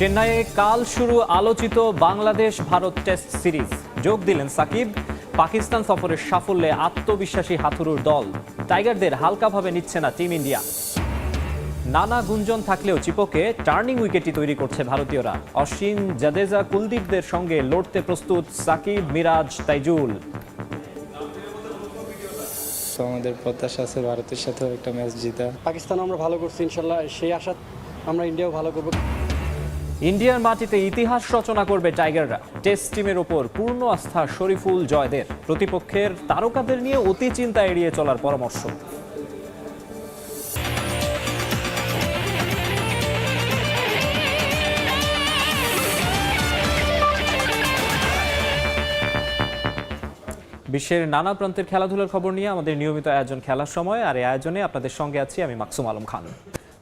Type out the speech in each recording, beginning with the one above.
চেন্নাইয়ে কাল শুরু আলোচিত বাংলাদেশ ভারত টেস্ট সিরিজ। যোগ দিলেন সাকিব। পাকিস্তান সফরের সাফল্যে আত্মবিশ্বাসী হাথুরুর দল। টাইগারদের হালকাভাবে নিচ্ছে না টিম ইন্ডিয়া। নানা গুঞ্জন থাকলেও চিপকে টার্নিং উইকেটই তৈরি করছে ভারতীয়রা। অশ্বিন জাদেজা কুলদীপদের সঙ্গে লড়তে প্রস্তুত সাকিব মিরাজ তাইজুল। আমাদের প্রত্যাশা আছে ভারতের সাথেও একটা ম্যাচ জিতা। পাকিস্তান আমরা ভালো করছি ইনশাল্লাহ। সেই আশা আমরা ইন্ডিয়াও ভালো করব। ইন্ডিয়ার মাটিতে ইতিহাস রচনা করবে টাইগাররা। টেস্ট টিমের ওপর পূর্ণ আস্থা শরীফুল জয়দের। প্রতিপক্ষের তারকাদের নিয়ে অতি চিন্তা এড়িয়ে চলার পরামর্শ। বিশ্বের নানা প্রান্তের খেলাধুলার খবর নিয়ে আমাদের নিয়মিত আয়োজন খেলার সময়। আর এই আয়োজনে আপনাদের সঙ্গে আছি আমি মাকসুম আলম খান।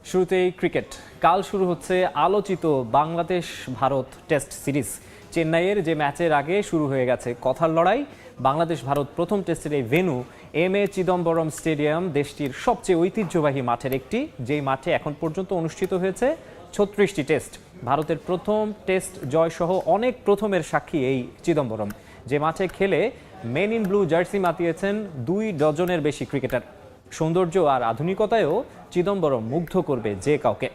শুরুতেই ক্রিকেট। কাল শুরু হচ্ছে আলোচিত বাংলাদেশ ভারত টেস্ট সিরিজ। চেন্নাইয়ের যে ম্যাচের আগে শুরু হয়ে গেছে কথার লড়াই, বাংলাদেশ ভারত প্রথম টেস্টের এই venue M A Chidambaram stadium দেশটির সবচেয়ে ঐতিহ্যবাহী মাঠের একটি, যেই মাঠে এখন পর্যন্ত অনুষ্ঠিত হয়েছে ছত্রিশটি টেস্ট। ভারতের প্রথম টেস্ট জয়সহ অনেক প্রথমের সাক্ষী এই চিদম্বরম। যে মাঠে খেলে মেন ইন ব্লু জার্সি মাতিয়েছেন দুই ডজনের বেশি ক্রিকেটার। সৌন্দর্য আর আধুনিকতায়ও চিদম্বরম মুগ্ধ করবে যে কাউকে।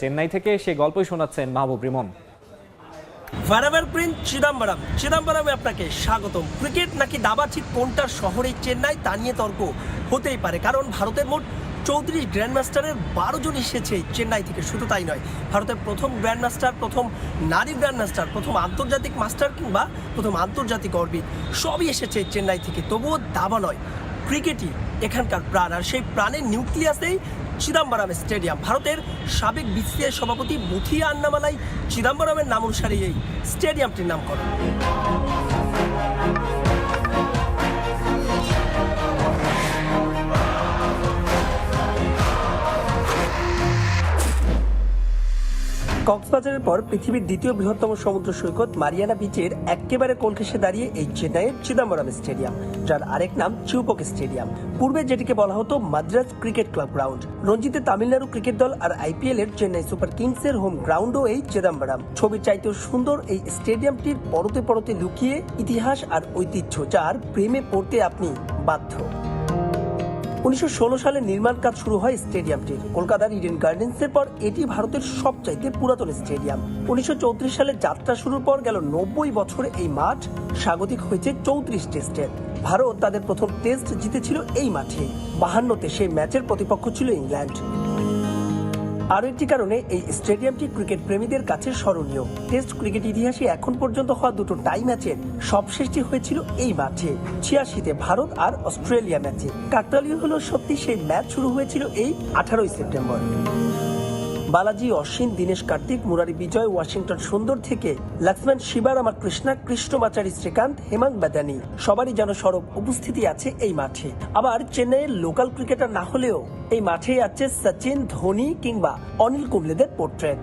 চেন্নাই থেকে সে গল্পই শোনাচ্ছেন মাহবুব রিমন। ফরএভার প্রিন্স চিদাম্বরম চিদাম্বরমে আপনাকে স্বাগতম। ক্রিকেট নাকি দাবা ঠিক কোনটার শহরে চেন্নাই তা নিয়ে তর্ক হতেই পারে, কারণ ভারতের মোট চৌত্রিশ গ্র্যান্ডমাস্টারের বারো জন এসেছে চেন্নাই থেকে, শুধু তাই নয়। ভারতের প্রথম গ্র্যান্ডমাস্টার প্রথম নারী গ্র্যান্ডমাস্টার প্রথম আন্তর্জাতিক মাস্টার কিংবা প্রথম আন্তর্জাতিক অরবিট, সবই এসেছে চেন্নাই থেকে, তবুও দাবা নয়। ক্রিকেটই এখানকার প্রাণ, আর সেই প্রাণের নিউক্লিয়াসেই চিদাম্বরম স্টেডিয়াম। ভারতের সাবেক বিসিআই সভাপতি মুথিয়া আন্নামালাই চিদাম্বরমের নাম অনুসারে এই স্টেডিয়ামটির নামকরণ। কক্সবাজারের পর পৃথিবীর দ্বিতীয় বৃহত্তম সমুদ্র সৈকত মারিয়ানা বিচের একেবারে কোল দাঁড়িয়ে এই চেন্নাইয়ের চিদাম্বরম স্টেডিয়াম, যার আরেক নাম চিউপক স্টেডিয়াম। পূর্বে যেটিকে বলা হতো মাদ্রাজ ক্রিকেট ক্লাব গ্রাউন্ড। রঞ্জিতে তামিলনাড়ু ক্রিকেট দল আর আইপিএল এর চেন্নাই সুপার কিংসের হোম গ্রাউন্ডও এই চিদাম্বরম। ছবির চাইতেও সুন্দর এই স্টেডিয়ামটির পরতে পরতে লুকিয়ে ইতিহাস আর ঐতিহ্য যার প্রেমে পড়তে আপনি বাধ্য। উনিশশো সালে নির্মাণ কাজ শুরু হয় স্টেডিয়ামটির। কলকাতার ইডেন গার্ডেন্সের পর এটি ভারতের সবচাইতে পুরাতন স্টেডিয়াম। উনিশশো সালে যাত্রা শুরুর পর গেল নব্বই বছর এই মাঠ। স্বাগতিক হয়েছে চৌত্রিশ টেস্টে ভারত তাদের প্রথম টেস্ট জিতেছিল এই মাঠে। বাহান্নতে সেই ম্যাচের প্রতিপক্ষ ছিল ইংল্যান্ড। আরও একটি কারণে এই স্টেডিয়ামটি ক্রিকেট প্রেমীদের কাছে স্মরণীয়। টেস্ট ক্রিকেট ইতিহাসে এখন পর্যন্ত হওয়া দুটো টাই ম্যাচের সবশেষটি হয়েছিল এই মাঠে। ছিয়াশিতে ভারত আর অস্ট্রেলিয়া ম্যাচে। কাকতালীয় হলো সত্যি সেই ম্যাচ শুরু হয়েছিল এই আঠারোই সেপ্টেম্বর। বালাজি, অশ্বিন, দীনেশ, কার্তিক, মুরারি, বিজয়, ওয়াশিংটন, সুন্দর থেকে, লক্ষ্মণ শিবার আমার কৃষ্ণা, কৃষ্ণমাচারী, শ্রীকান্ত, হেমাং বেদানি। সবারই যেন সরব উপস্থিতি আছে এই মাঠে। আবার চেন্নাইয়ের লোকাল ক্রিকেটার না হলেও এই মাঠেই আছে সচিন, ধোনি কিংবা অনিল কুম্বলেদের পোর্ট্রেট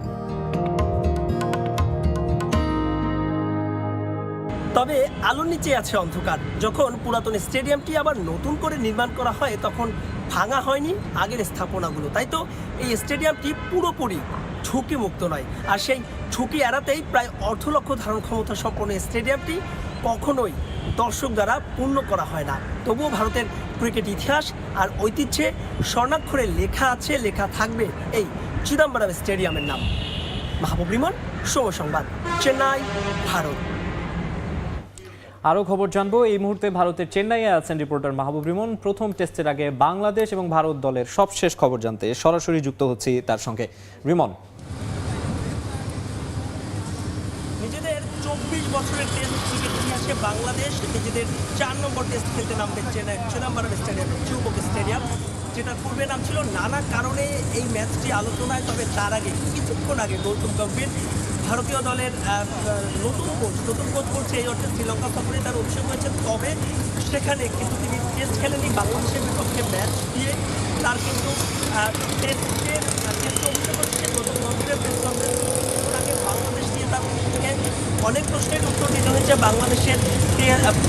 তবে আলোর নিচে আছে অন্ধকার। যখন পুরাতন স্টেডিয়ামটি আবার নতুন করে নির্মাণ করা হয়, তখন ভাঙা হয়নি আগের স্থাপনাগুলো। তাই তো, এই স্টেডিয়ামটি পুরোপুরি ঝুঁকি মুক্ত নয়। আর সেই ঝুঁকি এড়াতেই প্রায় অর্ধ লক্ষ ধারণ ক্ষমতা সম্পন্ন স্টেডিয়ামটি কখনোই দর্শক দ্বারা পূর্ণ করা হয় না। তবুও ভারতের ক্রিকেট ইতিহাস আর ঐতিহ্যে স্বর্ণাক্ষরে লেখা আছে, লেখা থাকবে এই চিদম্বরম স্টেডিয়ামের নাম। মাহবুব রিমন সংবাদ, চেন্নাই, ভারত। আরও খবর জানব। এই মুহূর্তে ভারতের চেন্নাইয়ে আছেন রিপোর্টার মাহবুব রিমন। প্রথম টেস্টের আগে বাংলাদেশ এবং ভারত দলের সবশেষ খবর জানতে সরাসরি যুক্ত হচ্ছি তার সঙ্গে। রিমন। নিজেদের চব্বিশ বছরের টেস্ট ক্রিকেট ইতিহাসে বাংলাদেশ নিজেদের চার নম্বর টেস্ট খেলতে নামবে চেন্নাই চিদম্বরম স্টেডিয়াম স্টেডিয়াম, যেটা পূর্বে নাম ছিল নানা কারণে এই ম্যাচটি আলোচনায়, তবে তার আগে কিছুক্ষণ আগে গৌতম গম্ভীর ভারতীয় দলের নতুন কোচ নতুন কোচ করছে এই অর্থে শ্রীলঙ্কা সফরে তার অভিষেক হয়েছে। তবে সেখানে কিন্তু তিনি টেস্ট খেলেনি বাংলাদেশের বিপক্ষে ম্যাচ দিয়ে তার কিন্তু টেস্টের বাংলাদেশ তার অনেক প্রশ্নের উত্তর দিতে হয়েছে। বাংলাদেশের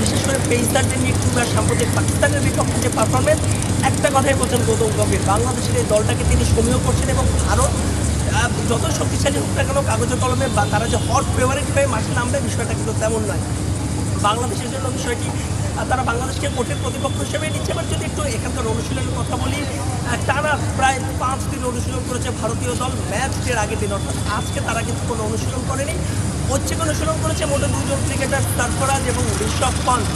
বিশেষ করে পেসারদের নিয়ে কিংবা সাম্প্রতিক পাকিস্তানের বিপক্ষে যে পারফরমেন্স একটা কথাই বলছেন গৌতম গম্ভীর। বাংলাদেশের এই দলটাকে তিনি সমীহ করছেন এবং ভারত যত শক্তিশালী হোক না কেন, কাগজে কলমে বা তারা যে হট ফেভারিট হয়ে মাঠে নামবে, বিষয়টা কিন্তু তেমন নয়। বাংলাদেশের জন্য বিষয়টি তারা বাংলাদেশকে কঠিন প্রতিপক্ষ হিসেবে নিচ্ছে। এবার যদি একটু এখানকার অনুশীলনের কথা বলি টানা প্রায় পাঁচ দিন অনুশীলন করেছে ভারতীয় দল ম্যাচের আগের দিন। অর্থাৎ আজকে তারা কিন্তু কোনো অনুশীলন করেনি। ঐচ্ছিক অনুশীলন করেছে মোটে দুজন ক্রিকেটার সারফরাজ এবং ঋষভ পন্থ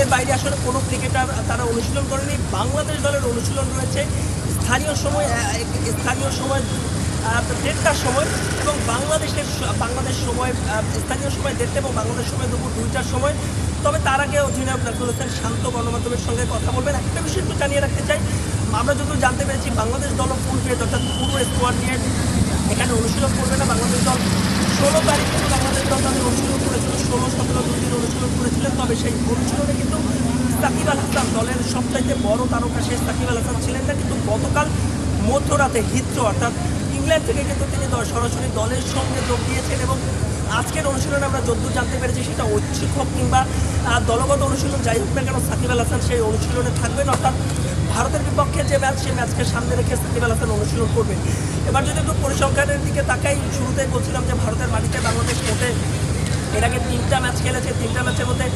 এর বাইরে আসলে কোনো ক্রিকেটার তারা অনুশীলন করেনি। বাংলাদেশ দলের অনুশীলন রয়েছে। স্থানীয় সময় স্থানীয় সময় দেড়টার সময় এবং বাংলাদেশের বাংলাদেশ সময় স্থানীয় সময় দেড়টা এবং বাংলাদেশ সময় দুপুর দুইটার সময়। তবে তার আগে অধিনায়ক নাজমুল হোসেন শান্ত গণমাধ্যমের সঙ্গে কথা বলবেন। একটা বিষয় একটু জানিয়ে রাখতে চাই। আমরা যতদূর জানতে পেরেছি, বাংলাদেশ দল ফুল পেজ অর্থাৎ পুরো স্কোয়াড নিয়ে এখানে অনুশীলন করবে না বাংলাদেশ দল। ষোলো তারিখ কিন্তু বাংলাদেশ দল তাদের অনুশীলন করেছিল। ষোলো, সতেরো, দুই দিন অনুশীলন করেছিলেন। তবে সেই অনুশীলনে কিন্তু সাকিব আল হাসান দলের সবচাইতে বড় তারকা শেষ সাকিব আল হাসান ছিলেন না। কিন্তু গতকাল মধ্যরাতে হিত্র, অর্থাৎ ইংল্যান্ড থেকে কিন্তু তিনি সরাসরি দলের সঙ্গে যোগ দিয়েছেন এবং আজকের অনুশীলনে আমরা যদ্দূর জানতে পেরেছি সেটা ঐচ্ছিক হোক কিংবা দলগত অনুশীলন যাই হোক না কেন, সাকিব আল হাসান সেই অনুশীলনে থাকবেন। অর্থাৎ ভারতের বিপক্ষে যে ম্যাচ, সেই ম্যাচকে সামনে রেখে সাকিব আল হাসান অনুশীলন করবেন। এবার যদি একটু পরিসংখ্যানের দিকে তাকাই, শুরুতেই বলছিলাম যে ভারতের মাটিতে বাংলাদেশ মোটে এর আগে তিনটা ম্যাচ খেলেছে। তিনটা ম্যাচের মধ্যে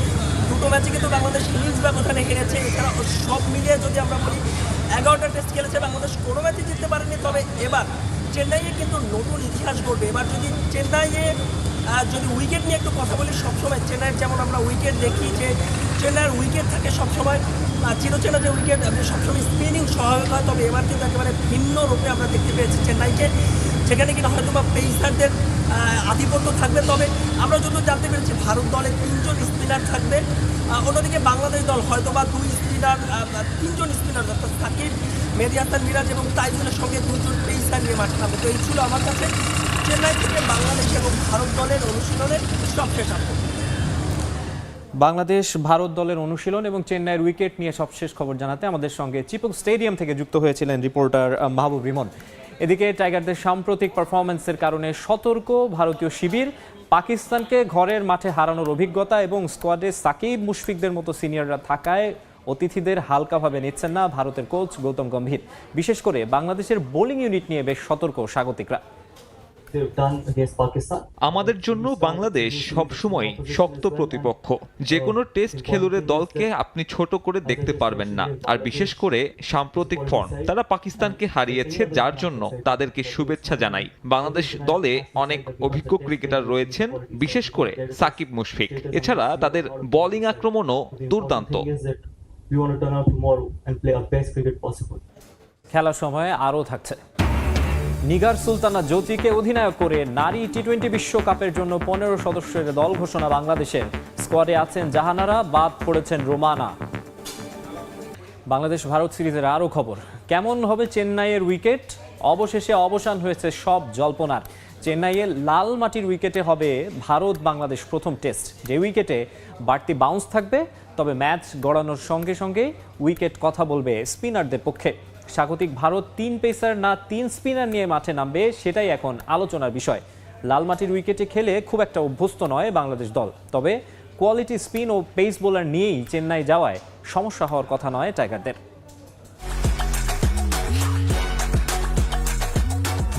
দুটো ম্যাচে কিন্তু বাংলাদেশ হিউজ ব্যবধানে হেরেছে। এছাড়া সব মিলিয়ে যদি আমরা বলি, এগারোটা টেস্ট খেলেছে বাংলাদেশ। কোনো ম্যাচে জিততে পারেনি। তবে এবার চেন্নাইয়ে কিন্তু নতুন ইতিহাস গড়বে। এবার যদি চেন্নাইয়ে যদি উইকেট নিয়ে একটু কথা বলি, সবসময় চেন্নাইয়ের যেমন আমরা উইকেট দেখি যে চেন্নাইয়ের উইকেট থাকে সবসময় চিরচেনা যে উইকেট সবসময় স্পিনিং সহায়ক হয়, তবে এবার কিন্তু একেবারে ভিন্ন রূপে আমরা দেখতে পেয়েছি চেন্নাইকে সেখানে কিনা হয়তো বা পেসারদের আধিপত্য থাকবে। তবে আমরা যত জানতে পেরেছি, ভারত দলে তিনজন স্পিনার থাকবে। অন্যদিকে বাংলাদেশ দল হয়তো বা দুই স্পিনার তিনজন স্পিনার অর্থাৎ সাকিব মেহেদি হাসান মিরাজ এবং তাইজুলের সঙ্গে দুজন পেসার নিয়ে মাঠে নামবে তো এই ছিল আমার কাছে। চেন্নাই থেকে বাংলাদেশ এবং ভারত দলের অনুশীলনের সবশেষ আপডেট। বাংলাদেশ, ভারত দলের অনুশীলন এবং চেন্নাইয়ের উইকেট নিয়ে সবশেষ খবর জানাতে আমাদের সঙ্গে চিপক স্টেডিয়াম থেকে যুক্ত হয়েছিলেন রিপোর্টার মাহবুব রিমন। এদিকে টাইগারদের সাম্প্রতিক পারফরমেন্সের কারণে সতর্ক ভারতীয় শিবির, পাকিস্তানকে ঘরের মাঠে হারানোর অভিজ্ঞতা এবং স্কোয়াডে সাকিব মুশফিকদের মতো সিনিয়ররা থাকায় অতিথিদের হালকাভাবে নিচ্ছেন না ভারতের কোচ গৌতম গম্ভীর। বিশেষ করে বাংলাদেশের বোলিং ইউনিট নিয়ে বেশ সতর্ক স্বাগতিকরা. আমাদের জন্য বাংলাদেশ সবসময় শক্ত প্রতিপক্ষ। যে কোনো টেস্ট খেলুড়ে দলকে আপনি ছোট করে দেখতে পারবেন না। আর বিশেষ করে সাম্প্রতিক ফর্ম তারা পাকিস্তানকে হারিয়েছে, যার জন্য তাদেরকে শুভেচ্ছা জানাই। বাংলাদেশ দলে অনেক অভিজ্ঞ ক্রিকেটার রয়েছেন, বিশেষ করে সাকিব মুশফিক। এছাড়া তাদের বোলিং আক্রমণও দুর্দান্ত। We want to turn out tomorrow and play our best cricket possible. খেলার সময় আরও থাকছে। নিগার সুলতানা জ্যোতিকে অধিনায়ক করে নারী টি টোয়েন্টি বিশ্বকাপের জন্য পনেরো সদস্যের দল ঘোষণা বাংলাদেশের। স্কোয়াডে আছেন জাহানারা, বাদ পড়েছেন রোমানা। বাংলাদেশ ভারত সিরিজের আরও খবর। কেমন হবে চেন্নাইয়ের উইকেট? অবশেষে অবসান হয়েছে সব জল্পনার। চেন্নাইয়ের লাল মাটির উইকেটে হবে ভারত বাংলাদেশ প্রথম টেস্ট। যে উইকেটে বাড়তি বাউন্স থাকবে, তবে ম্যাচ গড়ানোর সঙ্গে সঙ্গে উইকেট কথা বলবে স্পিনারদের পক্ষে। স্বাগতিক ভারত তিন পেসার না তিন স্পিনার নিয়ে মাঠে নামবে, সেটাই এখন আলোচনার বিষয়। লাল মাটির উইকেটে খেলে খুব একটা অভ্যস্ত নয় বাংলাদেশ দল। তবে কোয়ালিটি স্পিন ও পেস বোলার নিয়েই চেন্নাই যাওয়ায় সমস্যা হওয়ার কথা নয় টাইগারদের।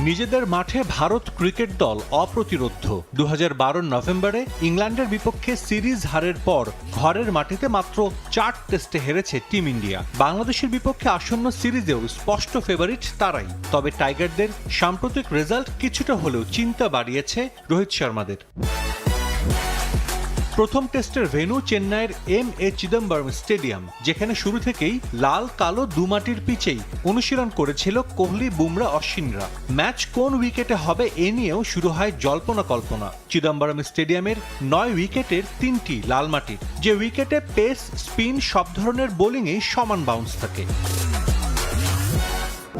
নিজেদের মাঠে ভারত ক্রিকেট দল অপ্রতিরোধ্য। দু নভেম্বরে ইংল্যান্ডের বিপক্ষে সিরিজ হারের পর ঘরের মাটিতে মাত্র চার টেস্টে হেরেছে টিম ইন্ডিয়া। বাংলাদেশের বিপক্ষে আসন্ন সিরিজেও স্পষ্ট ফেভারিট তারাই। তবে টাইগারদের সাম্প্রতিক রেজাল্ট কিছুটা হলেও চিন্তা বাড়িয়েছে রোহিত শর্মাদের। প্রথম টেস্টের ভেন্যু চেন্নাইয়ের এম এ চিদম্বরম স্টেডিয়াম, যেখানে শুরু থেকেই লাল, কালো দুমাটির পিচেই অনুশীলন করেছিল কোহলি, বুমরা, অশ্বিনরা। ম্যাচ কোন উইকেটে হবে এ নিয়েও শুরু হয় জল্পনা কল্পনা। চিদম্বরম স্টেডিয়ামের নয় উইকেটের তিনটি লাল মাটির যে উইকেটে পেস, স্পিন সব ধরনের বোলিংয়েই সমান বাউন্স থাকে।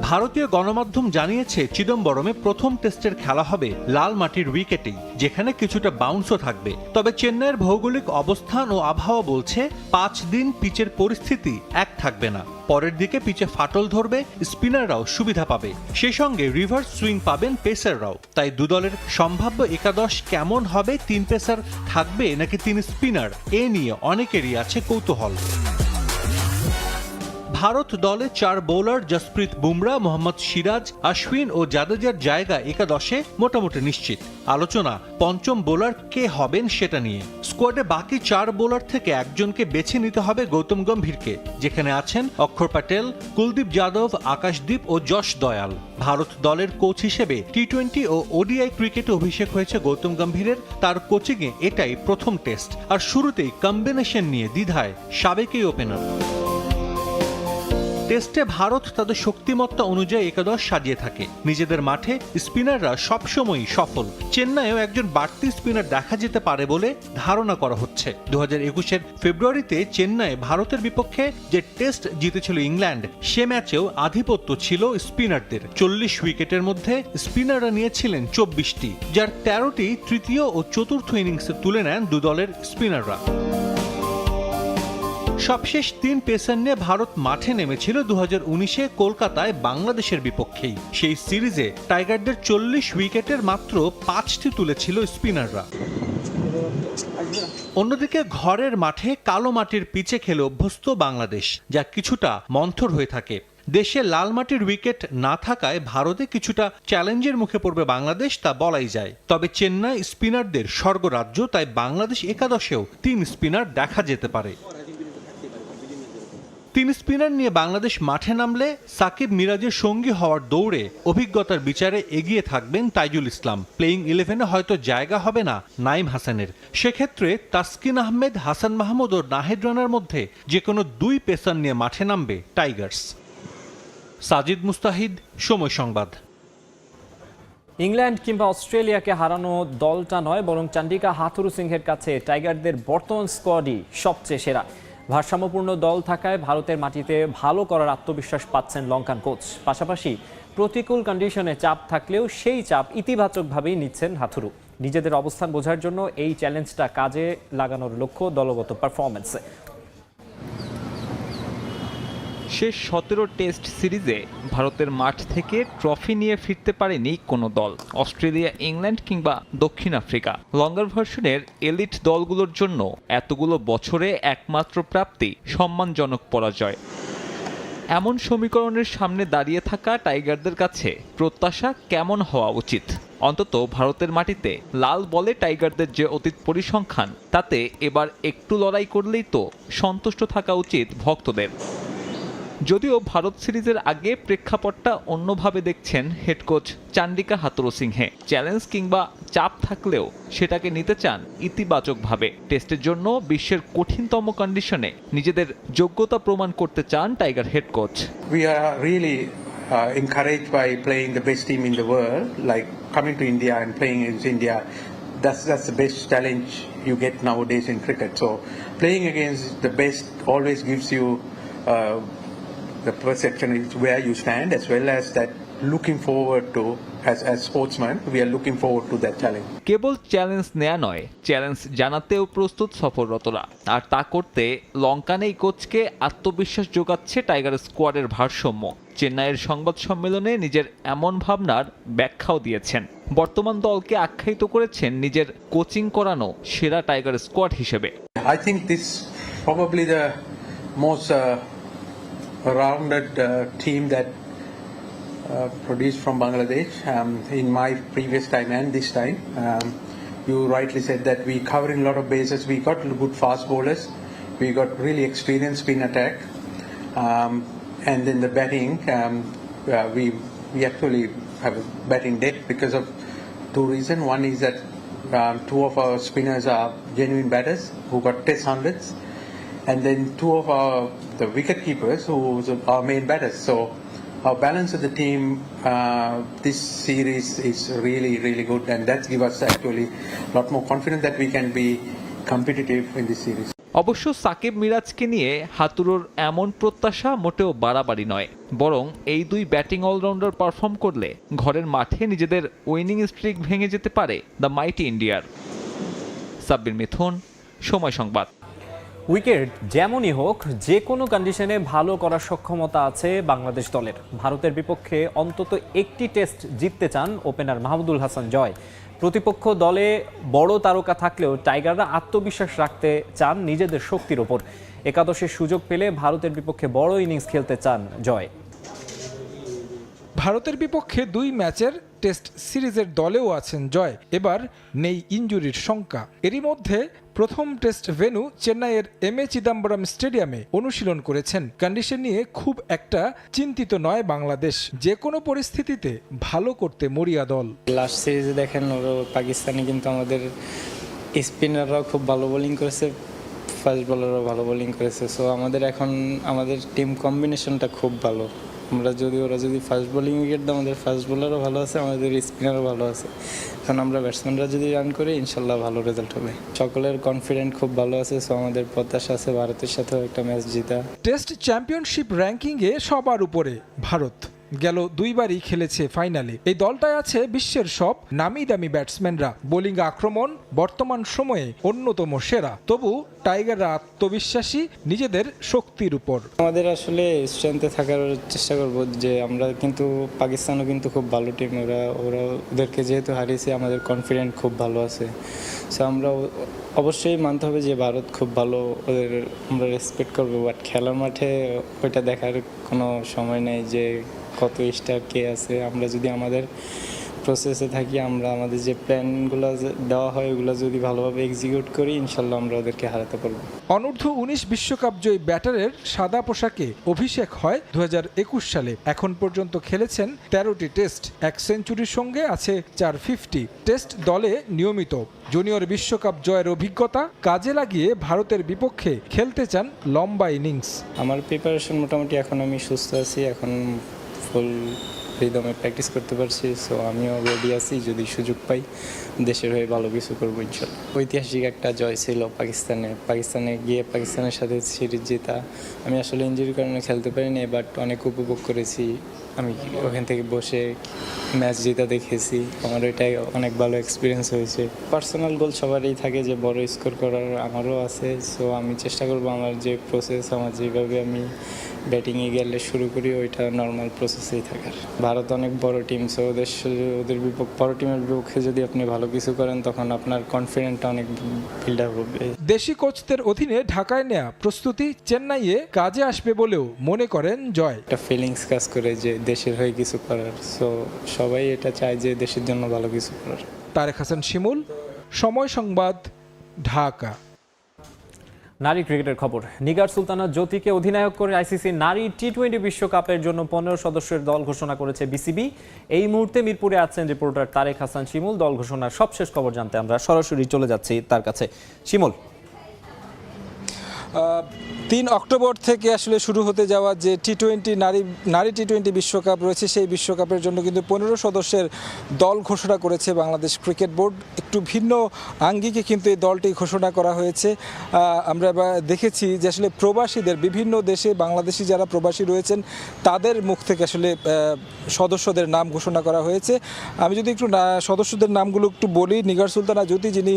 ভারতীয় গণমাধ্যম জানিয়েছে, চিদম্বরমে প্রথম টেস্টের খেলা হবে লাল মাটির উইকেটেই, যেখানে কিছুটা বাউন্সও থাকবে। তবে চেন্নাইয়ের ভৌগোলিক অবস্থান ও আবহাওয়া বলছে, পাঁচ দিন পিচের পরিস্থিতি এক থাকবে না। পরের দিকে পিচে ফাটল ধরবে, স্পিনাররাও সুবিধা পাবে। সেই সঙ্গে রিভার্স সুইং পাবেন পেসাররাও। তাই দুদলের সম্ভাব্য একাদশ কেমন হবে, তিন পেসার থাকবে নাকি তিন স্পিনার, এ নিয়ে অনেকেরই আছে কৌতূহল। ভারত দলে চার বোলার জসপ্রীত বুমরা, মোহাম্মদ সিরাজ, আশ্বিন ও জাদেজার জায়গা একাদশে মোটামুটি নিশ্চিত। আলোচনা, পঞ্চম বোলার কে হবেন সেটা নিয়ে। স্কোয়াডে বাকি চার বোলার থেকে একজনকে বেছে নিতে হবে গৌতম গম্ভীরকে, যেখানে আছেন অক্ষর প্যাটেল, কুলদীপ যাদব, আকাশদীপ ও যশ দয়াল। ভারত দলের কোচ হিসেবে টি টোয়েন্টি ও ওডিআই ক্রিকেটে অভিষেক হয়েছে গৌতম গম্ভীরের। তার কোচিংয়ে এটাই প্রথম টেস্ট। আর শুরুতেই কম্বিনেশন নিয়ে দ্বিধায় সাবেকই ওপেনার। টেস্টে ভারত তাদের শক্তিমত্তা অনুযায়ী একাদশ সাজিয়ে থাকে। নিজেদের মাঠে স্পিনাররা সবসময়ই সফল। চেন্নাইয়েও একজন বাড়তি স্পিনার দেখা যেতে পারে বলে ধারণা করা হচ্ছে। দু হাজার একুশের ফেব্রুয়ারিতে চেন্নাই ভারতের বিপক্ষে যে টেস্ট জিতেছিল ইংল্যান্ড, সে ম্যাচেও আধিপত্য ছিল স্পিনারদের। চল্লিশ উইকেটের মধ্যে স্পিনাররা নিয়েছিলেন চব্বিশটি, যার তেরোটি তৃতীয় ও চতুর্থ ইনিংসে তুলে নেন দু দলের স্পিনাররা। সবশেষ তিন পেসার নিয়ে ভারত মাঠে নেমেছিল দু উনিশে কলকাতায় বাংলাদেশের বিপক্ষেই সেই সিরিজে টাইগারদের চল্লিশ উইকেটের মাত্র পাঁচটি তুলেছিল স্পিনাররা। অন্যদিকে ঘরের মাঠে কালো মাটির পিচে খেলে অভ্যস্ত বাংলাদেশ, যা কিছুটা মন্থর হয়ে থাকে। দেশে লাল মাটির উইকেট না থাকায় ভারতে কিছুটা চ্যালেঞ্জের মুখে পড়বে বাংলাদেশ, তা বলাই যায়। তবে চেন্নাই স্পিনারদের স্বর্গরাজ্য, তাই বাংলাদেশ একাদশেও তিন স্পিনার দেখা যেতে পারে। তিন স্পিনার নিয়ে বাংলাদেশ মাঠে নামলে সাকিব মিরাজের সঙ্গী হওয়ার দৌড়ে অভিজ্ঞতার বিচারে এগিয়ে থাকবেন তাইজুল ইসলাম। প্লেইং ইলেভেনে হয়তো জায়গা হবে না নাইম হাসানের। সেক্ষেত্রে তাসকিন আহমেদ, হাসান মাহমুদ ও নাহিদ রানার মধ্যে যে কোনো দুই পেসার নিয়ে মাঠে নামবে টাইগার্স। সাজিদ মুস্তাহিদ, সময় সংবাদ। ইংল্যান্ড কিংবা অস্ট্রেলিয়াকে হারানো দলটা নয়, বরং চান্ডিকা হাথুরু সিংহের কাছে টাইগারদের বর্তমান স্কোয়াডই সবচেয়ে সেরা। ভারসাম্যপূর্ণ দল থাকায় ভারতের মাটিতে ভালো করার আত্মবিশ্বাস পাচ্ছেন লঙ্কান কোচ। পাশাপাশি প্রতিকূল কন্ডিশনে চাপ থাকলেও সেই চাপ ইতিবাচকভাবেই নিচ্ছেন হাথুরু নিজেদের অবস্থান বোঝার জন্য এই চ্যালেঞ্জটা কাজে লাগানোর লক্ষ্য দলগত পারফরমেন্সে শেষ সতেরো টেস্ট সিরিজে ভারতের মাঠ থেকে ট্রফি নিয়ে ফিরতে পারেনি কোনো দল। অস্ট্রেলিয়া, ইংল্যান্ড কিংবা দক্ষিণ আফ্রিকা। লঙ্গার ভার্সনের এলিট দলগুলোর জন্য এতগুলো বছরে একমাত্র প্রাপ্তি সম্মানজনক পরাজয়। এমন সমীকরণের সামনে দাঁড়িয়ে থাকা টাইগারদের কাছে প্রত্যাশা কেমন হওয়া উচিত? অন্তত ভারতের মাটিতে লাল বলে টাইগারদের যে অতীত পরিসংখ্যান, তাতে এবার একটু লড়াই করলেই তো সন্তুষ্ট থাকা উচিত ভক্তদের। যদিও ভারত সিরিজের আগে প্রেক্ষাপটটা অন্যভাবে দেখছেন head coach Chandika Hathurusingha. Challenge কিংবা চাপ থাকলেও সেটাকে নিতে চান ইতিবাচকভাবে। টেস্টের জন্য বিশ্বের কঠিনতম কন্ডিশনে নিজেদের যোগ্যতা প্রমাণ করতে চান tiger head coach That's, that's the best challenge you get nowadays in cricket. So, playing against the best always gives you uh, the perception is where you stand, as well as that looking forward to as as sportsmen, we are looking forward to that challenge. কেবল challenge নেয়া নয় challenge জানাতেও প্রস্তুত সফররতরা। আর তা করতে লঙ্কান এই কোচকে আত্মবিশ্বাস যোগাচ্ছে tiger স্কোয়াডের ভারসাম্য। চেন্নাইয়ের সংবাদ সম্মেলনে নিজের এমন ভাবনার ব্যাখ্যাও দিয়েছেন। বর্তমান দলকে আখ্যায়িত করেছেন নিজের কোচিং করানো সেরা টাইগার স্কোয়াড হিসেবে। I think this probably the most uh, rounded uh, team that uh, produced from Bangladesh um, in my previous time and this time. Um, you rightly said that we covering a lot of bases. We got good fast bowlers. We got really experienced spin attack, um, and then the batting. Um, uh, we we actually have a batting depth because of two reasons. One is that um, two of our spinners are genuine batters who got test hundreds, and then two of our the wicket keepers who our main batters. So our balance of the team uh, this series is really really good, and that gives us actually a lot more confidence that we can be competitive in this series. অবশ্য সাকিব মিরাজকে নিয়ে হাতুরুর এমন প্রত্যাশা মোটেও বাড়াবাড়ি নয় বরং এই দুই ব্যাটিং অলরাউন্ডার পারফর্ম করলে ঘরের মাঠে নিজেদের উইনিং স্ট্রিক ভেঙে যেতে পারে দ্য মাইটি ইন্ডিয়ার সাব্বির মিথুন সময় সংবাদ উইকেট যেমনই হোক, যে কোনো কন্ডিশনে ভালো করার সক্ষমতা আছে বাংলাদেশ দলের। ভারতের বিপক্ষে অন্তত একটি টেস্ট জিততে চান ওপেনার মাহমুদুল হাসান জয়। প্রতিপক্ষ দলে বড় তারকা থাকলেও টাইগাররা আত্মবিশ্বাস রাখতে চান নিজেদের শক্তির ওপর। একাদশের সুযোগ পেলে ভারতের বিপক্ষে বড় ইনিংস খেলতে চান জয়। ভারতের বিপক্ষে দুই ম্যাচের টেস্ট সিরিজের দলেও আছেন জয়। এবার নেই ইনজুরির শঙ্কা। এরই মধ্যে প্রথম টেস্ট ভেন্যু চেন্নাইয়ের এম এ চিদাম্বরম স্টেডিয়ামে অনুশীলন করেছেন। কন্ডিশন নিয়ে খুব একটা চিন্তিত নয় বাংলাদেশ। যে কোনো পরিস্থিতিতে ভালো করতে মরিয়া দল। লাস্ট সিরিজে দেখেন পাকিস্তানে, কিন্তু আমাদের স্পিনাররাও খুব ভালো বোলিং করেছে, ফাস্ট বলাররাও ভালো বোলিং করেছে। সো আমাদের এখন, আমাদের টিম কম্বিনেশনটা খুব ভালো। আমরা যদি ওরা যদি ফাস্ট বোলিং উইকেট দেয়, আমাদের ফাস্ট বোলারও ভালো আছে, আমাদের স্পিনারও ভালো আছে। এখন আমরা ব্যাটসম্যানরা যদি রান করি, ইনশাল্লাহ ভালো রেজাল্ট হবে। সকলের কনফিডেন্ট খুব ভালো আছে সো আমাদের প্রত্যাশা আছে ভারতের সাথেও একটা ম্যাচ জিতা। টেস্ট চ্যাম্পিয়নশিপ র্যাঙ্কিংয়ে সবার উপরে, ভারত। গেল দুইবারই খেলেছে ফাইনালে। এই দলটায় আছে বিশ্বের সব নামি দামি ব্যাটসম্যানরা। বোলিং আক্রমণ বর্তমান সময়ে অন্যতম সেরা। তবু টাইগাররা আত্মবিশ্বাসী, নিজেদের শক্তির উপর। আমাদের আসলে স্ট্রেংথে থাকার চেষ্টা করব যে আমরা কিন্তু পাকিস্তানও কিন্তু খুব ভালো টিম ওরা ওরা ওদেরকে যেহেতু হারিয়েছে, আমাদের কনফিডেন্ট খুব ভালো আছে। সো আমরা অবশ্যই মানতে হবে যে ভারত খুব ভালো, ওদের আমরা রেসপেক্ট করব বাট খেলার মাঠে ওইটা দেখার কোনো সময় নেই যে কত স্টাফ কে আছে আমরা যদি আমাদের প্রসেসে থাকি আমরা আমাদের যে প্ল্যানগুলো দেওয়া হয় ওগুলো যদি ভালোভাবে এক্সিকিউট করি ইনশাল্লাহ আমরা ওদেরকে হারাতে পারব। অনূর্ধ্ব উনিশ বিশ্বকাপ জয়ী ব্যাটারের সাদা পোশাকে অভিষেক হয় দু হাজার একুশ সালে। এখন পর্যন্ত খেলেছেন তেরোটি টেস্ট এক সেঞ্চুরির সঙ্গে আছে চার ফিফটি টেস্ট দলে নিয়মিত জুনিয়র বিশ্বকাপ জয়ের অভিজ্ঞতা কাজে লাগিয়ে ভারতের বিপক্ষে খেলতে চান লম্বা ইনিংস। আমার প্রিপারেশন মোটামুটি এখন আমি সুস্থ আছি এখন ফুল রিদমে প্র্যাকটিস করতে পারছি সো আমিও রেডি আছি যদি সুযোগ পাই দেশের হয়ে ভালো কিছু করব ইনশাল্লাহ। ঐতিহাসিক একটা জয় ছিল পাকিস্তানে। পাকিস্তানে গিয়ে পাকিস্তানের সাথে সিরিজ জেতা। আমি আসলে ইঞ্জুরির কারণে খেলতে পারিনি বাট অনেক উপভোগ করেছি। আমি ওখান থেকে বসে ম্যাচ জেতা দেখেছি। আমার ওইটাই অনেক ভালো এক্সপিরিয়েন্স হয়েছে। পার্সোনাল গোল সবারই থাকে যে বড় স্কোর করার আমারও আছে সো আমি চেষ্টা করব আমার যে প্রসেস আমার যেভাবে আমি ব্যাটিংয়ে গেলে শুরু করি ওইটা নর্মাল প্রসেসেই থাকার ভারত অনেক বড় টিম সো ওদের ওদের বিপক্ষ বড় টিমের বিপক্ষে যদি আপনি ভালো কিছু করেন তখন আপনার কনফিডেন্টটা অনেক বিল্ড আপ হবে। দেশি কোচদের অধীনে ঢাকায় নেওয়া প্রস্তুতি চেন্নাইয়ে কাজে আসবে বলেও মনে করেন জয়। একটা ফিলিংস কাজ করে যে দেশের হয়ে কিছু করার সো সবাই এটা চায় যে দেশের জন্য ভালো কিছু করার। তারেক হাসান শিমুল সময় সংবাদ ঢাকা। নারী ক্রিকেটের খবর। নিগার সুলতানা জ্যোতিকে অধিনায়ক করে আইসিসি নারী টি টোয়েন্টি বিশ্বকাপের জন্য পনেরো সদস্যের দল ঘোষণা করেছে বিসিবি। এই মুহূর্তে মিরপুরে আছেন রিপোর্টার তারেক হাসান শিমুল। দল ঘোষণার সবশেষ খবর জানতে আমরা সরাসরি চলে যাচ্ছি তার কাছে। শিমুল। তিন অক্টোবর থেকে আসলে শুরু হতে যাওয়া যে টি টোয়েন্টি নারী নারী টি টোয়েন্টি বিশ্বকাপ রয়েছে, সেই বিশ্বকাপের জন্য কিন্তু পনেরো সদস্যের দল ঘোষণা করেছে বাংলাদেশ ক্রিকেট বোর্ড। একটু ভিন্ন আঙ্গিকে কিন্তু এই দলটি ঘোষণা করা হয়েছে। আমরা দেখেছি যে আসলে প্রবাসীদের, বিভিন্ন দেশে বাংলাদেশি যারা প্রবাসী রয়েছেন, তাদের মুখ থেকে আসলে সদস্যদের নাম ঘোষণা করা হয়েছে। আমি যদি একটু সদস্যদের নামগুলো একটু বলি, নিগার সুলতানা জ্যোতি যিনি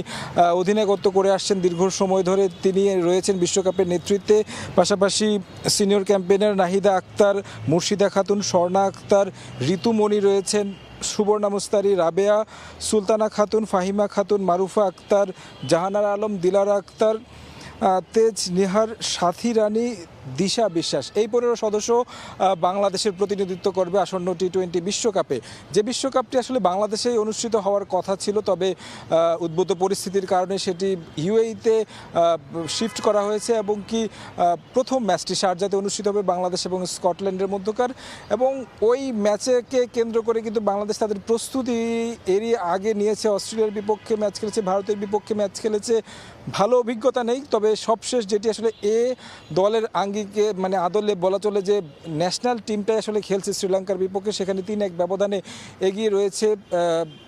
অধিনায়কত্ব করে আসছেন দীর্ঘ সময় ধরে, তিনি রয়েছেন বিশ্বকাপের নেতৃত্বে। পাশাপাশি সিনিয়র ক্যাম্পেইনার নাহিদা আক্তার, মুর্শিদা খাতুন, স্বর্ণা আক্তার, ঋতুমণি রয়েছেন, সুবর্ণা মুস্তারি, রাবেয়া, সুলতানা খাতুন, ফাহিমা খাতুন, মারুফা আক্তার, জাহানার আলম, দিলারা আক্তার তেজ নিহার, সাথী রানী দিশা বিশ্বাস। এই পনেরো সদস্য বাংলাদেশের প্রতিনিধিত্ব করবে আসন্ন টি টোয়েন্টি বিশ্বকাপে। যে বিশ্বকাপটি আসলে বাংলাদেশেই অনুষ্ঠিত হওয়ার কথা ছিল, তবে উদ্ভূত পরিস্থিতির কারণে সেটি ইউএইতে শিফট করা হয়েছে এবং কি প্রথম ম্যাচটি শারজাতে অনুষ্ঠিত হবে বাংলাদেশ এবং স্কটল্যান্ডের মধ্যকার। এবং ওই ম্যাচকে কেন্দ্র করে কিন্তু বাংলাদেশ তাদের প্রস্তুতি এরই আগে নিয়েছে। অস্ট্রেলিয়ার বিপক্ষে ম্যাচ খেলেছে, ভারতের বিপক্ষে ম্যাচ খেলেছে। ভালো অভিজ্ঞতা নেই, তবে সবশেষ যেটি আসলে এ দলের আঙ্গিকে মানে আদলে বলা চলে যে ন্যাশনাল টিমটাই আসলে খেলছে শ্রীলঙ্কার বিপক্ষে। সেখানে তিন এক ব্যবধানে এগিয়ে রয়েছে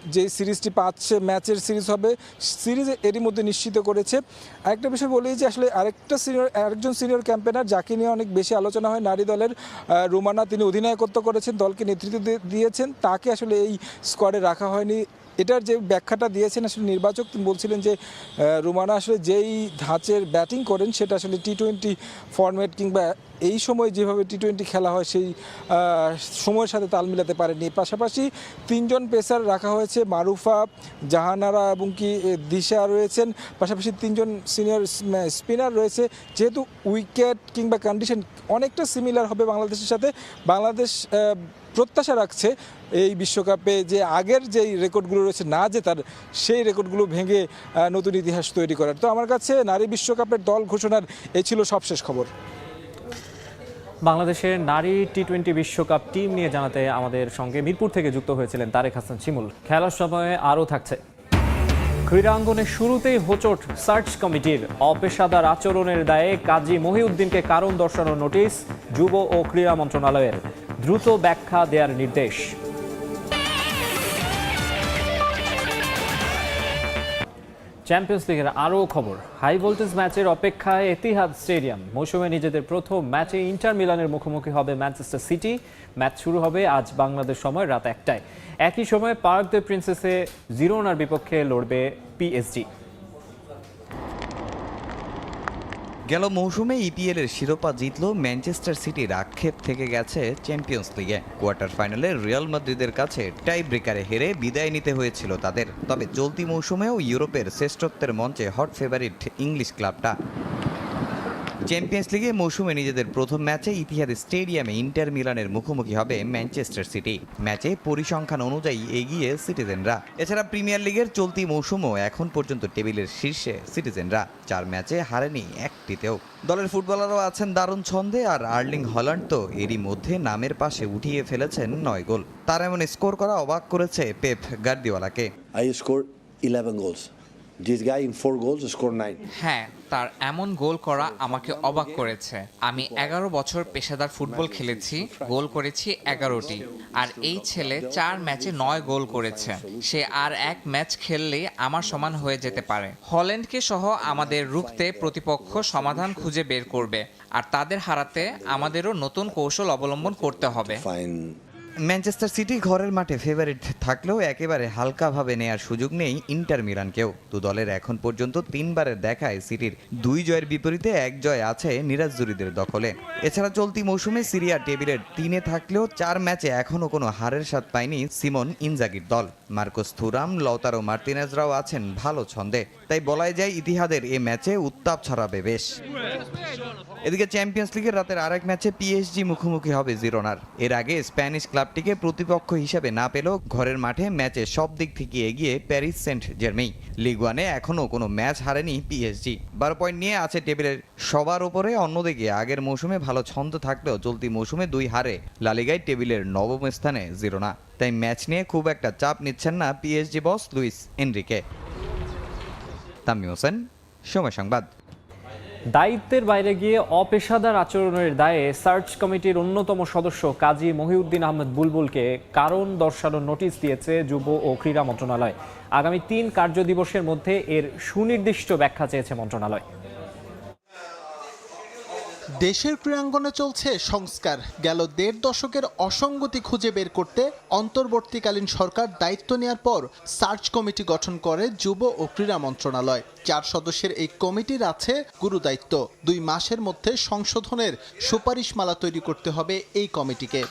যে সিরিজটি পাঁচ ম্যাচের সিরিজ হবে, সিরিজ এরই মধ্যে নিশ্চিত করেছে। আরেকটা বিষয় বলি যে আসলে আরেকটা সিনিয়র, আরেকজন সিনিয়র ক্যাম্পেনার যাকে নিয়ে অনেক বেশি আলোচনা হয় নারী দলের রুমানা, তিনি অধিনায়কত্ব করেছেন, দলকে নেতৃত্ব দিয়ে- দিয়েছেন, তাকে আসলে এই স্কোয়াডে রাখা হয়নি। এটার যে ব্যাখ্যাটা দিয়েছেন আসলে নির্বাচক বলছিলেন যে রুমানা আসলে যেই ধাঁচের ব্যাটিং করেন, সেটা আসলে টি টোয়েন্টি ফরম্যাট কিংবা এই সময় যেভাবে টি টোয়েন্টি খেলা হয়, সেই সময়ের সাথে তাল মিলাতে পারেনি পাশাপাশি তিনজন পেসার রাখা হয়েছে, মারুফা, জাহানারা এবং কি দিশা রয়েছেন। পাশাপাশি তিনজন সিনিয়র স্পিনার রয়েছে। যেহেতু উইকেট কিংবা কন্ডিশন অনেকটা সিমিলার হবে বাংলাদেশের সাথে, বাংলাদেশ প্রত্যাশা রাখছে এই বিশ্বকাপে যে আগের যেই রেকর্ডগুলো রয়েছে, না জেতার সেই রেকর্ডগুলো ভেঙে নতুন ইতিহাস তৈরি করার। তো আমার কাছে নারী বিশ্বকাপের দল ঘোষণার এ ছিল সবশেষ খবর। বাংলাদেশের নারী টি টোয়েন্টি বিশ্বকাপ টিম নিয়ে জানাতে আমাদের সঙ্গে মিরপুর থেকে যুক্ত হয়েছিলেন তারেক হাসান শিমুল। খেলার সময়ে আরও থাকছে। ক্রীড়াঙ্গনের শুরুতেই হোচট সার্চ কমিটির অপেশাদার আচরণের দায়ে কাজী মহিউদ্দিনকে কারণ দর্শানোর নোটিশ যুব ও ক্রীড়া মন্ত্রণালয়ের। দ্রুত ব্যাখ্যা দেওয়ার নির্দেশ। চ্যাম্পিয়ন্স লিগের আরও খবর। হাই ভোল্টেজ ম্যাচের অপেক্ষায় এতিহাদ স্টেডিয়াম। মৌসুমে নিজেদের প্রথম ম্যাচে ইন্টার মিলানের মুখোমুখি হবে ম্যানচেস্টার সিটি। ম্যাচ শুরু হবে আজ বাংলাদেশ সময় রাত একটায়। একই সময় পার্ক দ্য প্রিন্সেসে জিরোনার বিপক্ষে লড়বে পিএসজি। গেল মৌসুমে ইপিএল এর শিরোপা জিতল ম্যানচেস্টার সিটির। আক্ষেপ থেকে গেছে চ্যাম্পিয়ন্স লিগে কোয়ার্টার ফাইনালে রিয়াল মাদ্রিদের কাছে টাই ব্রেকারে হেরে বিদায় নিতে হয়েছিল তাদের। তবে চলতি মৌসুমেও ইউরোপের শ্রেষ্ঠত্বের মঞ্চে হট ফেভারিট ইংলিশ ক্লাবটা চ্যাম্পিয়ন্স লিগে মৌসুমে নিজেদের প্রথম ম্যাচে ইতিহাদ স্টেডিয়ামে ইন্টার মিলানের মুখোমুখি হবে ম্যানচেস্টার সিটি। ম্যাচে পরিসংখ্যান অনুযায়ী এগিয়ে সিটিজেনরা। এছাড়া প্রিমিয়ার লিগের চলতি মৌসুমও এখন পর্যন্ত টেবিলের শীর্ষে সিটিজেনরা। চার ম্যাচে হারেনি একটিতেও। দলের ফুটবলারও আছেন দারুণ ছন্দে আর আর্লিং হল্যান্ড তো এরই মধ্যে নামের পাশে উঠিয়ে ফেলেছেন নয় গোল। তার এমন স্কোর করা অবাক করেছে Pep গার্দিওয়ালাকে। I score 11 goals. This guy in four goals scored nine. হ্যাঁ তার এমন গোল করা আমাকে অবাক করেছে। আমি এগারো বছর পেশাদার ফুটবল খেলেছি গোল করেছি এগারোটি। আর এই ছেলে চার ম্যাচে নয় গোল করেছে। সে আর এক ম্যাচ খেললেই আমার সমান হয়ে যেতে পারে। হল্যান্ডকে সহ আমাদের রুখতে প্রতিপক্ষ সমাধান খুঁজে বের করবে। আর তাদের হারাতে আমাদেরও নতুন কৌশল অবলম্বন করতে হবে। ম্যানচেস্টার সিটি ঘরের মাঠে ফেভারিট থাকলেও একেবারে হালকাভাবে নেয়ার সুযোগ নেই ইন্টার মিলানকেও দু দলের এখন পর্যন্ত তিনবারের দেখায় সিটির দুই জয়ের বিপরীতে এক জয় আছে নিরাজজুরিদের দখলে। এছাড়া চলতি মৌসুমে সিরিয়া টেবিলের তিনে থাকলেও চার ম্যাচে এখনও কোনো হারের স্বাদ পায়নি সিমন ইনজাগির দল। মার্কোস থুরাম লতারো মার্তিনেজরাও আছেন ভালো ছন্দে। তাই বলাই যায় ইতিহাদের এ ম্যাচে উত্তাপ ছড়াবে বেশ। এদিকে চ্যাম্পিয়ন্স লিগের রাতের আরেক ম্যাচে পিএসজি মুখোমুখি হবে জিরোনার এর আগে স্প্যানিশ ক্লাবটিকে প্রতিপক্ষ হিসেবে না পেলেও ঘরের মাঠে ম্যাচে সব দিক থেকে এগিয়ে প্যারিস সেন্ট জার্মেই লিগ ওয়ানে এখনও কোনো ম্যাচ হারেনি পিএসজি বারো পয়েন্ট নিয়ে আছে টেবিলের সবার ওপরে। অন্যদিকে আগের মৌসুমে ভালো ছন্দ থাকলেও চলতি মৌসুমে দুই হারে লালিগায় টেবিলের নবম স্থানে জিরোনা তাই ম্যাচ নিয়ে খুব একটা চাপ নিচ্ছেন না PSG boss Luis Enrique. Tamim Hossain, সময় সংবাদ। দায়িত্বের বাইরে গিয়ে অপেশাদার আচরণের দায়ে সার্চ কমিটির অন্যতম সদস্য কাজী মহিউদ্দিন আহমেদ বুলবুলকে কারণ দর্শানোর নোটিশ দিয়েছে যুব ও ক্রীড়া মন্ত্রণালয়। আগামী তিন কার্যদিবসের মধ্যে এর সুনির্দিষ্ট ব্যাখ্যা চেয়েছে মন্ত্রণালয়। দেশের ক্রীড়াঙ্গনে চলছে সংস্কার। গেল দেড় দশকের অসঙ্গতি খুঁজে বের করতে অন্তর্বর্তীকালীন সরকার দায়িত্ব নেয়ার পর সার্চ কমিটি গঠন করে যুব ও ক্রীড়া মন্ত্রণালয়। চার সদস্যের এই কমিটির আছে গুরু দায়িত্ব দুই মাসের মধ্যে সংশোধনের সুপারিশমালা তৈরি করতে হবে এই কমিটিকে।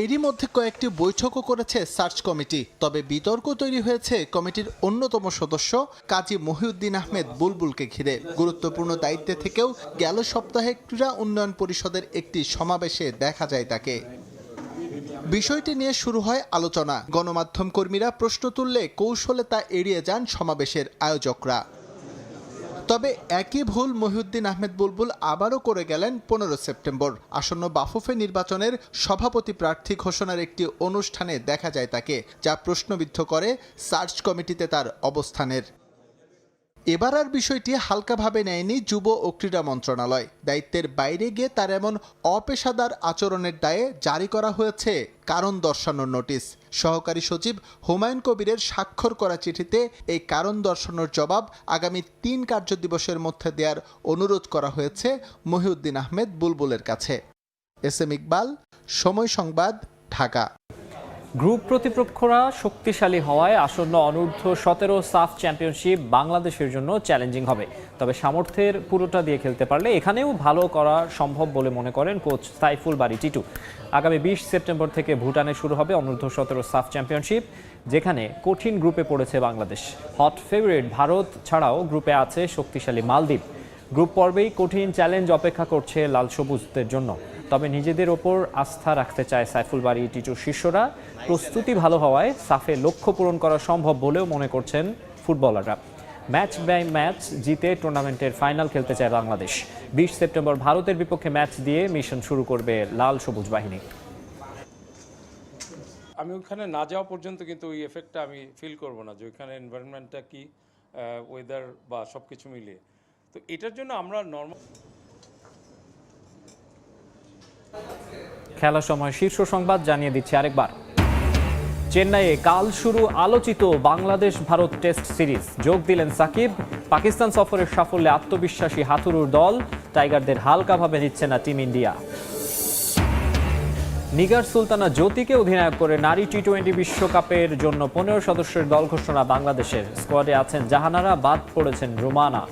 এরই মধ্যে কয়েকটি বৈঠকও করেছে সার্চ কমিটি। তবে বিতর্ক তৈরি হয়েছে কমিটির অন্যতম সদস্য কাজী মহিউদ্দিন আহমেদ বুলবুলকে ঘিরে। গুরুত্বপূর্ণ দায়িত্বে থেকেও গেল সপ্তাহে ক্রীড়া উন্নয়ন পরিষদের একটি সমাবেশে দেখা যায় তাকে। বিষয়টি নিয়ে শুরু হয় আলোচনা। গণমাধ্যম কর্মীরা প্রশ্ন তুললে কৌশলে তা এড়িয়ে যান সমাবেশের আয়োজকরা। তবে একই ভুল মহিউদ্দিন আহমেদ বুলবুল আবারও করে গেলেন পনেরো সেপ্টেম্বর। আসন্ন বাফুফে নির্বাচনের সভাপতি প্রার্থী ঘোষণার একটি অনুষ্ঠানে দেখা যায় তাকে, যা প্রশ্নবিদ্ধ করে সার্চ কমিটিতে তার অবস্থানের। এবার আর বিষয়টি হালকাভাবে নেয়নি যুব ও ক্রীড়া মন্ত্রণালয়। দায়িত্বের বাইরে গিয়ে তার এমন অপেশাদার আচরণের দায়ে জারি করা হয়েছে কারণ দর্শানোর নোটিশ। সহকারী সচিব হুমায়ুন কবিরের স্বাক্ষর করা চিঠিতে এই কারণ দর্শানোর জবাব আগামী তিন কার্যদিবসের মধ্যে দেওয়ার অনুরোধ করা হয়েছে মহিউদ্দিন আহমেদ বুলবুলের কাছে। এস এম ইকবাল, সময় সংবাদ, ঢাকা। গ্রুপ প্রতিপক্ষরা শক্তিশালী হওয়ায় আসন্ন অনূর্ধ্ব সতেরো সাফ চ্যাম্পিয়নশিপ বাংলাদেশের জন্য চ্যালেঞ্জিং হবে। তবে সামর্থ্যের পুরোটা দিয়ে খেলতে পারলে এখানেও ভালো করা সম্ভব বলে মনে করেন কোচ সাইফুল বাড়ি টিটু। আগামী বিশ সেপ্টেম্বর থেকে ভুটানে শুরু হবে অনূর্ধ্ব সতেরো সাফ চ্যাম্পিয়নশিপ, যেখানে কঠিন গ্রুপে পড়েছে বাংলাদেশ। হট ফেভারিট ভারত ছাড়াও গ্রুপে আছে শক্তিশালী মালদ্বীপ। গ্রুপ পর্বেই কঠিন চ্যালেঞ্জ অপেক্ষা করছে লাল সবুজদের জন্য। তবে নিজেদের ওপর আস্থা রাখতে চায় সাইফুল বাড়ি টিটুর শিষ্যরা। প্রস্তুতি ভালো হওয়ায় সাফে লক্ষ্য পূরণ করা সম্ভব বলেও মনে করছেন ফুটবলাররা। ম্যাচ বাই ম্যাচ জিতে টুর্নামেন্টের ফাইনাল খেলতে চায় বাংলাদেশ। বিশ সেপ্টেম্বর ভারতের বিপক্ষে ম্যাচ দিয়ে মিশন শুরু করবে লাল সবুজ বাহিনী। আমি ওখানে না যাওয়া পর্যন্ত কিন্তু ওই এফেক্টটা আমি ফিল করব না যে ওইখানে এনভায়রনমেন্টটা কি ওয়েদার বা সব কিছু মিলিয়ে। তো এটার জন্য আমরা নর্মাল খেলার সময় শীর্ষ সংবাদ জানিয়ে দিচ্ছে আরেকবার। চেন্নাইয়ে কাল শুরু আলোচিত বাংলাদেশ ভারত টেস্ট সিরিজ। যোগ দিলেন সাকিব। পাকিস্তান সফরের সাফল্যে আত্মবিশ্বাসী হাথুরুর দল টাইগারদের হালকাভাবে নিচ্ছে না টিম ইন্ডিয়া। নিগার সুলতানা জ্যোতিকে অধিনায়ক করে নারী টি টোয়েন্টি বিশ্বকাপের জন্য পনেরো সদস্যের দল ঘোষণা বাংলাদেশের। স্কোয়াডে আছেন জাহানারা, বাদ পড়েছেন রুমানা।